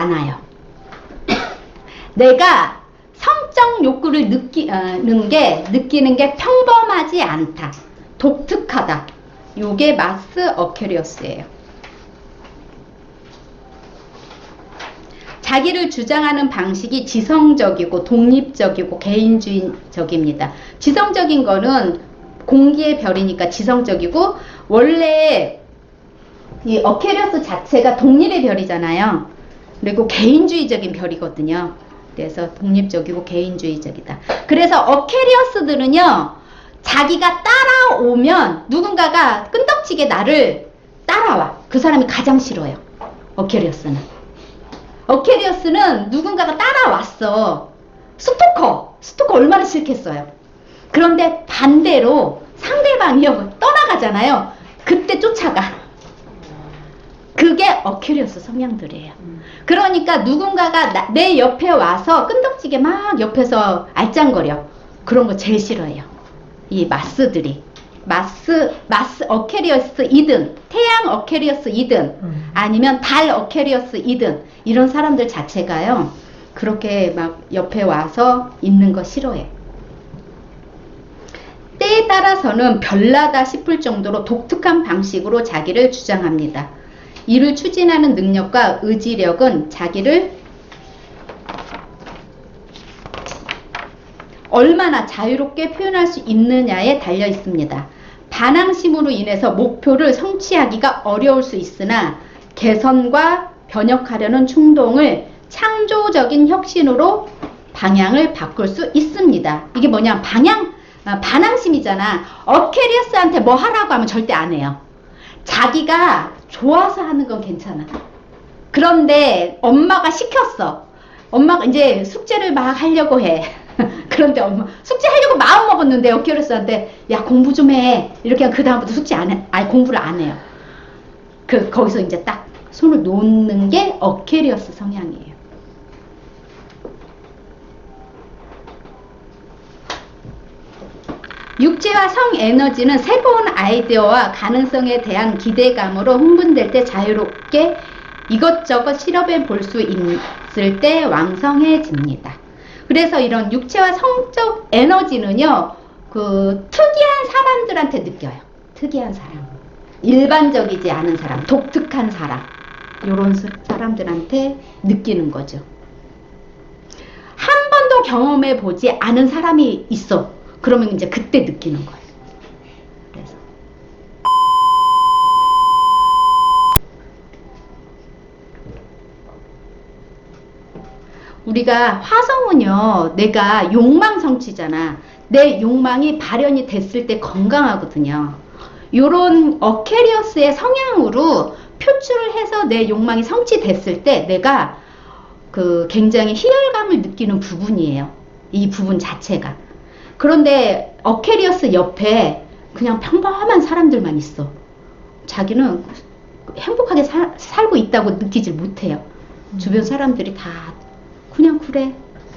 않아요. 내가 성적 욕구를 느끼는 게 느끼는 게 평범하지 않다. 독특하다. 요게 마스 어케리어스예요. 자기를 주장하는 방식이 지성적이고 독립적이고 개인주의적입니다. 지성적인 거는 공기의 별이니까 지성적이고 원래 이 어케리어스 자체가 독립의 별이잖아요. 그리고 개인주의적인 별이거든요. 그래서 독립적이고 개인주의적이다. 그래서 어케리어스들은요, 자기가 따라오면 누군가가 끈덕지게 나를 따라와. 그 사람이 가장 싫어요. 어케리어스는. 어케리어스는 누군가가 따라왔어. 스토커. 스토커 얼마나 싫겠어요. 그런데 반대로 상대방이요, 떠나가잖아요. 그때 쫓아가. 그게 어큐리어스 성향들이에요. 그러니까 누군가가 나- 내 옆에 와서 끈덕지게 막 옆에서 알짱거려. 그런 거 제일 싫어해요. 이 마스들이. 마스, 마스 어케리어스 이든, 태양 어케리어스 이든, 아니면 달 어케리어스 이든, 이런 사람들 자체가요, 그렇게 막 옆에 와서 있는 거 싫어해. 때에 따라서는 별나다 싶을 정도로 독특한 방식으로 자기를 주장합니다. 이를 추진하는 능력과 의지력은 자기를 얼마나 자유롭게 표현할 수 있느냐에 달려 있습니다. 반항심으로 인해서 목표를 성취하기가 어려울 수 있으나 개선과 변혁하려는 충동을 창조적인 혁신으로 방향을 바꿀 수 있습니다. 이게 뭐냐? 방향, 아, 반항심이잖아. 어케리어스한테 뭐 하라고 하면 절대 안 해요. 자기가 좋아서 하는 건 괜찮아. 그런데 엄마가 시켰어. 엄마가 이제 숙제를 막 하려고 해. 그런데 엄마 숙제 하려고 마음 먹었는데 어케리어스한테 야 공부 좀 해. 이렇게 하면 그 다음부터 숙제 안 해. 아니 공부를 안 해요. 그 거기서 이제 딱 손을 놓는 게 어케리어스 성향이에요. 육체와 성 에너지는 새로운 아이디어와 가능성에 대한 기대감으로 흥분될 때 자유롭게 이것저것 실험해 볼 수 있을 때 왕성해집니다. 그래서 이런 육체와 성적 에너지는요, 그 특이한 사람들한테 느껴요. 특이한 사람. 일반적이지 않은 사람, 독특한 사람. 사- 사람들한테 느끼는 거죠. 한 번도 경험해 보지 않은 사람이 있어. 그러면 이제 그때 느끼는 거예요. 그래서. 우리가 화성은요, 내가 욕망 성취잖아. 내 욕망이 발현이 됐을 때 건강하거든요. 요런 어케리어스의 성향으로 표출을 해서 내 욕망이 성취됐을 때 내가 그 굉장히 희열감을 느끼는 부분이에요. 이 부분 자체가. 그런데 어케리어스 옆에 그냥 평범한 사람들만 있어. 자기는 행복하게 사- 살고 있다고 느끼질 못해요. 주변 사람들이 다 그냥 그래.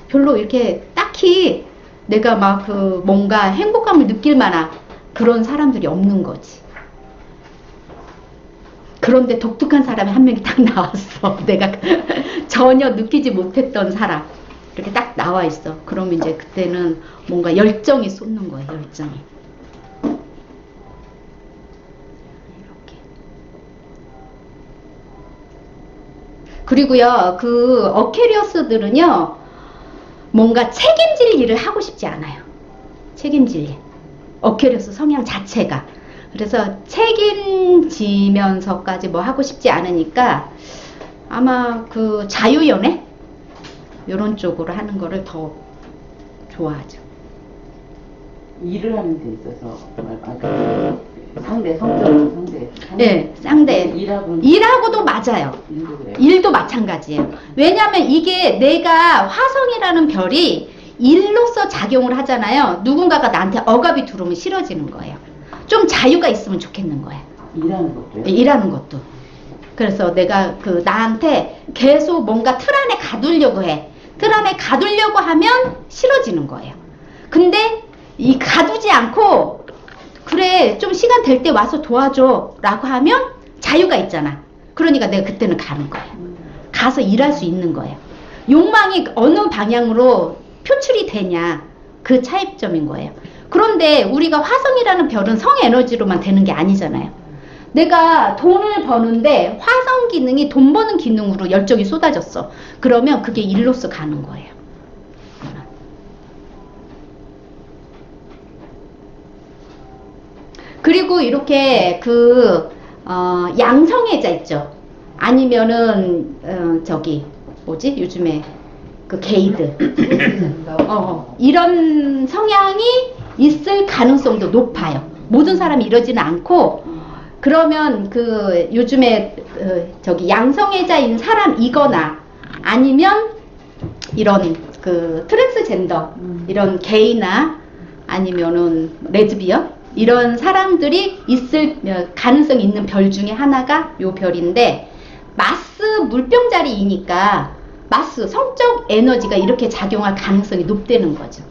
별로 이렇게 딱히 내가 막 그 뭔가 행복감을 느낄 만한 그런 사람들이 없는 거지. 그런데 독특한 사람이 한 명이 딱 나왔어. 내가 전혀 느끼지 못했던 사람. 이렇게 딱 나와 있어. 그러면 이제 그때는 뭔가 열정이 쏟는 거야, 열정이. 이렇게. 그리고요, 그 어케리어스들은요, 뭔가 책임질 일을 하고 싶지 않아요. 책임질 일. 어케리어스 성향 자체가. 그래서 책임지면서까지 뭐 하고 싶지 않으니까 아마 그 자유연애? 요런 쪽으로 하는 거를 더 좋아하죠. 일을 하는 데 있어서 아, 그 상대 성적으로 상대 네, 상대. 일하고 일하고도 맞아요. 일도 그래요. 일도 마찬가지예요. 왜냐하면 이게 내가 화성이라는 별이 일로서 작용을 하잖아요. 누군가가 나한테 억압이 들어오면 싫어지는 거예요. 좀 자유가 있으면 좋겠는 거예요. 일하는 것도요. 일하는 것도. 그래서 내가 그 나한테 계속 뭔가 틀 안에 가두려고 해. 틀 안에 가두려고 하면 싫어지는 거예요. 근데 이 가두지 않고 그래 좀 시간 될 때 와서 도와줘 라고 하면 자유가 있잖아. 그러니까 내가 그때는 가는 거예요. 가서 일할 수 있는 거예요. 욕망이 어느 방향으로 표출이 되냐 그 차이점인 거예요. 그런데 우리가 화성이라는 별은 성 에너지로만 되는 게 아니잖아요. 내가 돈을 버는데 화성 기능이 돈 버는 기능으로 열정이 쏟아졌어. 그러면 그게 일로서 가는 거예요. 그리고 이렇게 그 어, 양성애자 있죠. 아니면은 어, 저기 뭐지 요즘에 그 게이드 어, 어, 이런 성향이 있을 가능성도 높아요. 모든 사람이 이러지는 않고 그러면 그 요즘에 어, 저기 양성애자인 사람이거나 아니면 이런 그 트랜스젠더 이런 게이나 아니면은 레즈비언 이런 사람들이 있을 어, 가능성이 있는 별 중에 하나가 요 별인데 마스 물병 자리이니까 마스 성적 에너지가 이렇게 작용할 가능성이 높다는 거죠.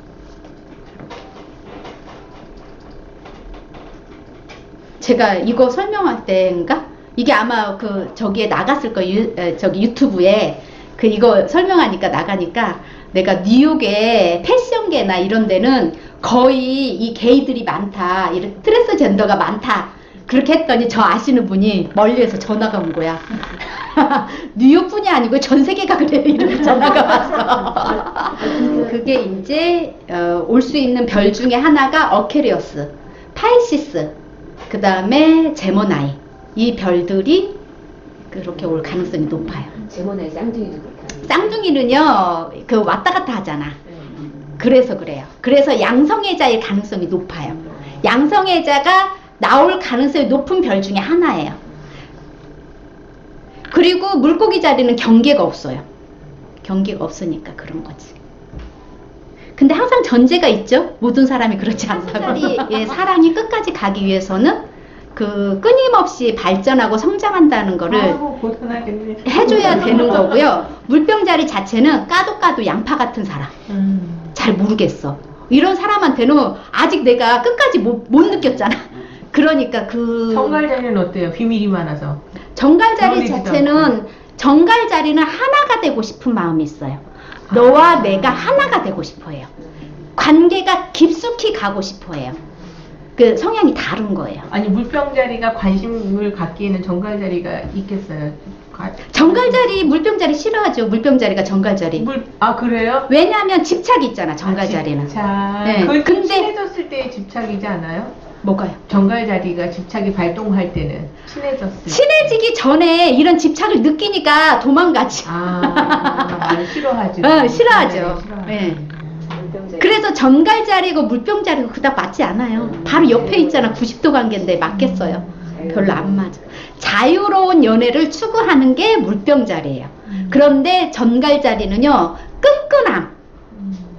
제가 이거 설명할 때인가 이게 아마 그 저기에 나갔을 거예요. 저기 유튜브에 그 이거 설명하니까 나가니까 내가 뉴욕의 패션계나 이런 데는 거의 이 게이들이 많다. 이런 트랜스젠더가 많다. 그렇게 했더니 저 아시는 분이 멀리에서 전화가 온 거야. 뉴욕뿐이 아니고 전 세계가 그래요. 이렇게 전화가 왔어. 그게 이제 어, 올 수 있는 별 중에 하나가 어케리어스, 파이시스, 그 다음에 제모나이 이 별들이 그렇게 올 가능성이 높아요. 제모나의 쌍둥이도 그렇다. 쌍둥이는요 그 왔다 갔다 하잖아. 그래서 그래요. 그래서 양성애자일 가능성이 높아요. 양성애자가 나올 가능성이 높은 별 중에 하나예요. 그리고 물고기 자리는 경계가 없어요. 경계가 없으니까 그런 거지. 근데 항상 전제가 있죠. 모든 사람이 그렇지 않다고. 예, 사랑이 끝까지 가기 위해서는 그 끊임없이 발전하고 성장한다는 거를 아이고, 고단하겠네. 해줘야 되는 거고요. 물병자리 자체는 까도 까도 양파 같은 사람. 음. 잘 모르겠어. 이런 사람한테는 아직 내가 끝까지 못, 못 느꼈잖아. 그러니까 그 정갈자리는 어때요? 비밀이 많아서. 정갈자리 자체는 정갈자리는 하나가 되고 싶은 마음이 있어요. 너와 내가 하나가 되고 싶어 해요. 관계가 깊숙이 가고 싶어 해요. 그 성향이 다른 거예요. 아니 물병 자리가 관심을 갖기에는 정갈 자리가 있겠어요. 가- 정갈자리, 물병자리 싫어하죠. 물병자리가 정갈자리. 물, 아 그래요? 왜냐하면 집착이 있잖아. 정갈자리는. 자, 네, 그걸 근데- 친해졌을 때의 집착이지 않아요? 뭐가요? 정갈 자리가 집착이 발동할 때는 친해졌을 때. 친해지기 전에 이런 집착을 느끼니까 도망가지. 아, 말을 싫어하죠. 어, 싫어하죠. 싫어하죠. 예. 물병자리. 그래서 전갈자리고 물병 자리고 그닥 맞지 않아요. 바로 옆에 있잖아. 90도 관계인데 맞겠어요. 별로 안 맞아. 자유로운 연애를 추구하는 게 물병 자리예요. 그런데 전갈 자리는요. 끈끈함.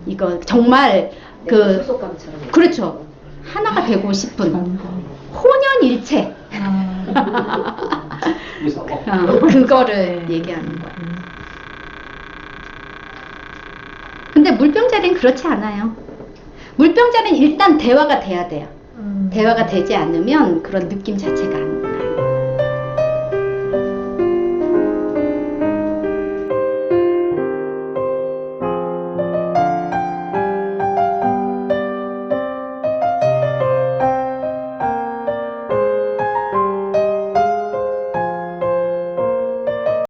이거 정말 그 그. 그렇죠. 하나가 되고 싶은 혼연일체. 어, 그거를 얘기하는 거야. 근데 물병자리는 그렇지 않아요. 물병자리는 일단 대화가 돼야 돼요. 음. 대화가 되지 않으면 그런 느낌 자체가 안